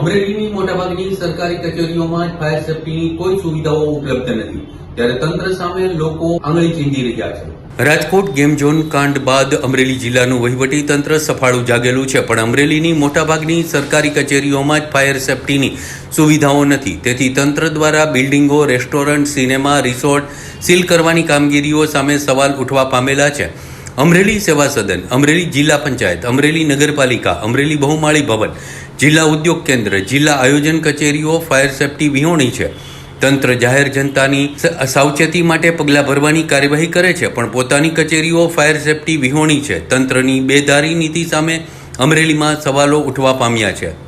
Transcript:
અમરેલીની મોટાભાગની સરકારી કચેરીઓમાં ફાયર સેફટીની કોઈ સુવિધાઓ ઉપલબ્ધ નથી. ત્યારે તંત્ર સામે લોકો આંગળી ચીંધી રહ્યા છે. રાજકોટ ગેમ ઝોન કાંડ બાદ અમરેલી જિલ્લાનું વહીવટી તંત્ર સફાળું જાગેલું છે, પણ અમરેલીની મોટાભાગની સરકારી કચેરીઓમાં જ ફાયર સેફટીની સુવિધાઓ નથી. તેથી તંત્ર દ્વારા બિલ્ડિંગો, રેસ્ટોરન્ટ, સિનેમા, રિસોર્ટ સીલ કરવાની કામગીરીઓ સામે સવાલ ઉઠવા પામેલા છે. અમરેલી સેવા સદન, અમરેલી જિલ્લા પંચાયત, અમરેલી નગરપાલિકા, અમરેલી બહુમાળી ભવન જિલ્લા ઉદ્યોગ કેન્દ્ર, જિલ્લા આયોજન કચેરીઓ, ફાયર સેફટી વિહોણી છે. તંત્ર જાહેર જનતાની સાવચેતી માટે પગલાં ભરવાની કાર્યવાહી કરે છે, પણ પોતાની કચેરીઓ ફાયર સેફટી વિહોણી છે. તંત્રની બેદારી નીતિ સામે અમરેલીમાં સવાલો ઉઠવા પામ્યા છે.